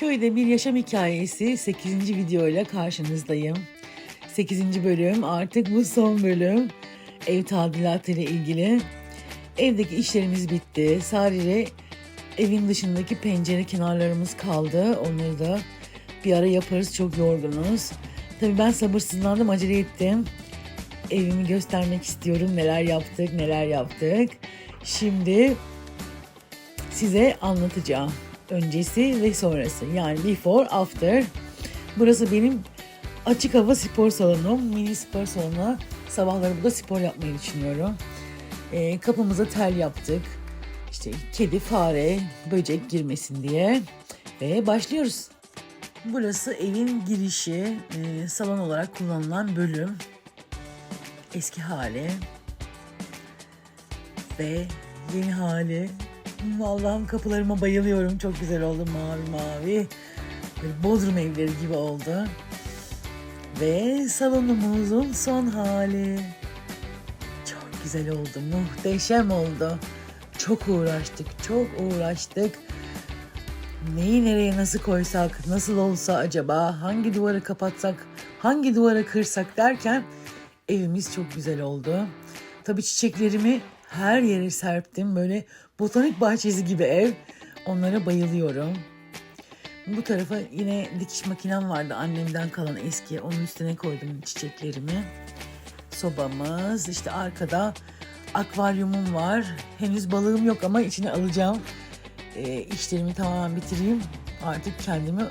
Köyde bir yaşam hikayesi 8. videoyla karşınızdayım. 8. bölüm artık bu son bölüm. Ev tadilatı ile ilgili. Evdeki işlerimiz bitti. Sadece evin dışındaki pencere kenarlarımız kaldı. Onları da bir ara yaparız. Çok yorgunuz. Tabii ben sabırsızlandım, acele ettim. Evimi göstermek istiyorum. Neler yaptık, neler yaptık. Şimdi size anlatacağım. Öncesi ve sonrası. Yani before, after. Burası benim açık hava spor salonum. Mini spor salonu. Sabahları burada spor yapmayı düşünüyorum. Ee, kapımıza tel yaptık. İşte kedi, fare, böcek girmesin diye. Ve başlıyoruz. Burası evin girişi. e, salon olarak kullanılan bölüm. Eski hali. Ve yeni hali. Allah'ım kapılarıma bayılıyorum. Çok güzel oldu mavi mavi. Böyle Bodrum evleri gibi oldu. Ve salonumuzun son hali. Çok güzel oldu. Muhteşem oldu. Çok uğraştık. Çok uğraştık. Neyi nereye nasıl koysak, nasıl olsa acaba, hangi duvarı kapatsak, hangi duvarı kırsak derken evimiz çok güzel oldu. Tabii çiçeklerimi her yere serptim. Böyle botanik bahçesi gibi ev. Onlara bayılıyorum. Bu tarafa yine dikiş makinem vardı annemden kalan eski. Onun üstüne koydum çiçeklerimi. Sobamız işte arkada akvaryumum var. Henüz balığım yok ama içine alacağım. E, işlerimi tamamen bitireyim. Artık kendimi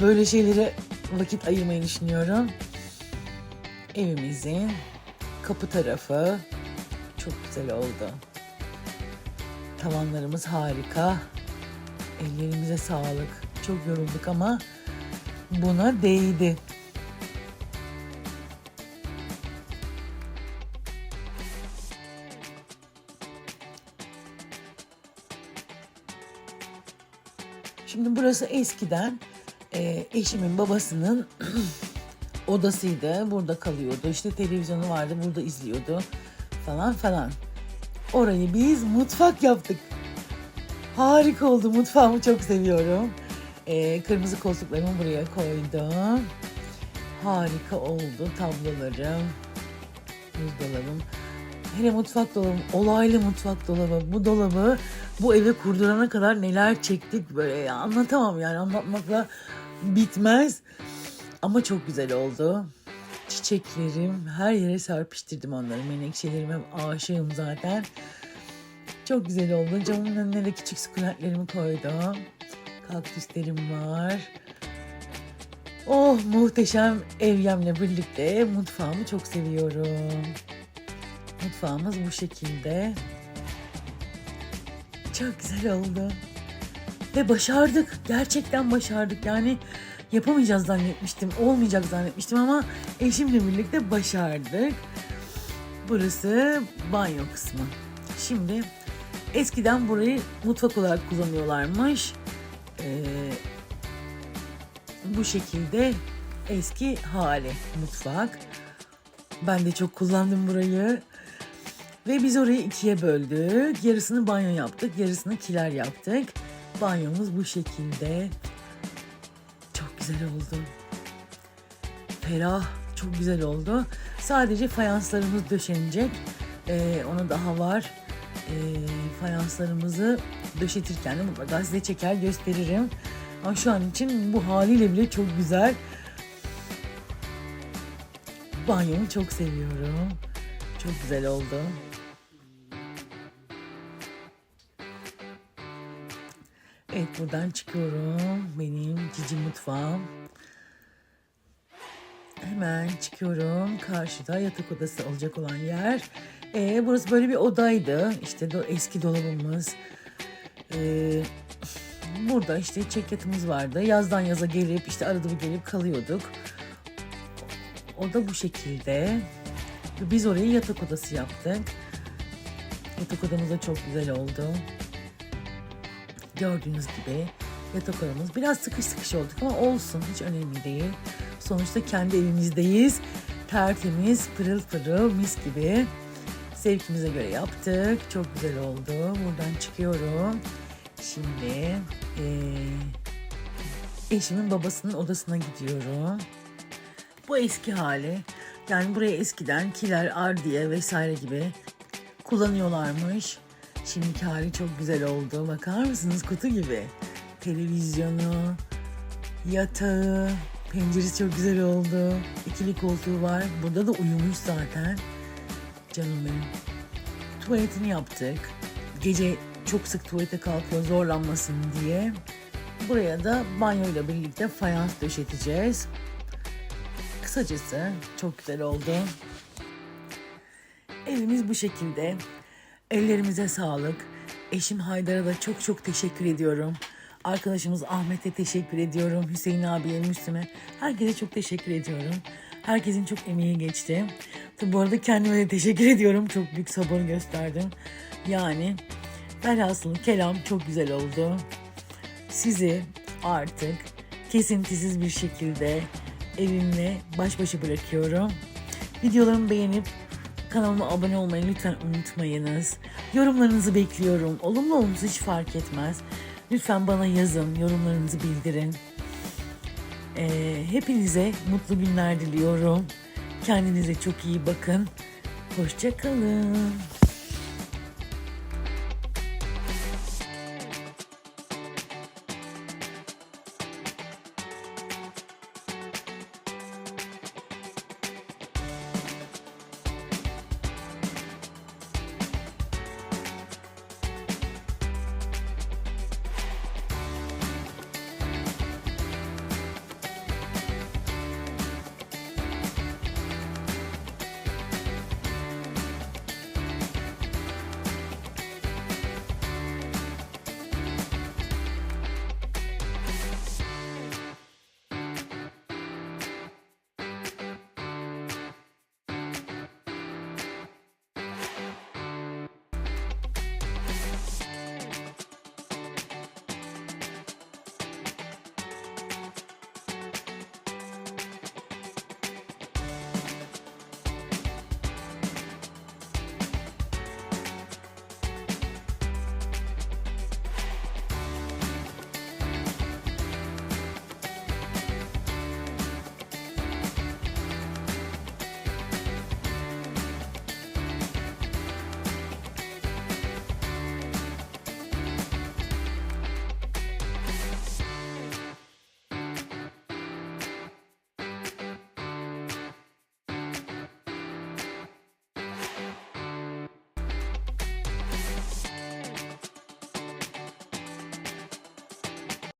böyle şeylere vakit ayırmayı düşünüyorum. Evimizin kapı tarafı çok güzel oldu. Tavanlarımız harika. Ellerimize sağlık. Çok yorulduk ama buna değdi. Şimdi burası eskiden e, eşimin babasının odasıydı. Burada kalıyordu. İşte televizyonu vardı. Burada izliyordu falan falan. Orayı biz mutfak yaptık. Harika oldu. Mutfağımı çok seviyorum. Ee, kırmızı koltuklarımı buraya koydum. Harika oldu tablolarım. Buzdolabım. Hele mutfak dolabım, olaylı mutfak dolabı. Bu dolabı bu eve kurdurana kadar neler çektik böyle anlatamam yani anlatmakla bitmez. Ama çok güzel oldu. Çiçeklerim her yere serpiştirdim onları. Menekşelerime aşığım zaten. Çok güzel oldu. Camın önüne de küçük sukulentlerimi koydum. Kaktüslerim var. Oh muhteşem evyemle birlikte mutfağımı çok seviyorum. Mutfağımız bu şekilde. Çok güzel oldu. Ve başardık. Gerçekten başardık. Yani yapamayacağız zannetmiştim. Olmayacak zannetmiştim ama eşimle birlikte başardık. Burası banyo kısmı. Şimdi eskiden burayı mutfak olarak kullanıyorlarmış. Ee, bu şekilde eski hali mutfak. Ben de çok kullandım burayı. Ve biz orayı ikiye böldük. Yarısını banyo yaptık, yarısını kiler yaptık. Banyomuz bu şekilde. Çok güzel oldu. Ferah, çok güzel oldu. Sadece fayanslarımız döşenecek. Ee, onu daha var. Ee, fayanslarımızı döşetirken de mutlaka size çeker gösteririm. Ama şu an için bu haliyle bile çok güzel. Banyomu çok seviyorum. Çok güzel oldu. Evet buradan çıkıyorum. Benim cici mutfağım. Hemen çıkıyorum. Karşıda yatak odası olacak olan yer. Ee, burası böyle bir odaydı. İşte do- eski dolabımız. Ee, burada işte çekyatımız vardı. Yazdan yaza gelip işte arada bir gelip kalıyorduk. O da bu şekilde. Biz orayı yatak odası yaptık. Yatak odamız da çok güzel oldu. Gördüğünüz gibi yatak odamız biraz sıkış sıkış olduk ama olsun hiç önemli değil. Sonuçta kendi evimizdeyiz. Tertemiz, pırıl pırıl, mis gibi. Zevkimize göre yaptık. Çok güzel oldu. Buradan çıkıyorum. Şimdi eee, eşimin babasının odasına gidiyorum. Bu eski hali. Yani buraya eskiden kiler, ardiye vesaire gibi kullanıyorlarmış. Şimdiki hali çok güzel oldu. Bakar mısınız kutu gibi. Televizyonu, yatağı, penceresi çok güzel oldu. İkili koltuğu var. Burada da uyumuş zaten. Canım benim. Tuvaletini yaptık. Gece çok sık tuvalete kalkıyor zorlanmasın diye. Buraya da banyoyla birlikte fayans döşeteceğiz. Kısacası çok güzel oldu. Evimiz bu şekilde. Ellerimize sağlık. Eşim Haydar'a da çok çok teşekkür ediyorum. Arkadaşımız Ahmet'e teşekkür ediyorum. Hüseyin abiye, Müslüm'e. Herkese çok teşekkür ediyorum. Herkesin çok emeği geçti. Tabi bu arada kendime de teşekkür ediyorum. Çok büyük sabır gösterdim. Yani velhasıl kelam çok güzel oldu. Sizi artık kesintisiz bir şekilde evimle baş başa bırakıyorum. Videolarımı beğenip kanalıma abone olmayı lütfen unutmayınız. Yorumlarınızı bekliyorum. Olumlu olumsuz hiç fark etmez. Lütfen bana yazın, yorumlarınızı bildirin. Ee, hepinize mutlu günler diliyorum. Kendinize çok iyi bakın. Hoşçakalın.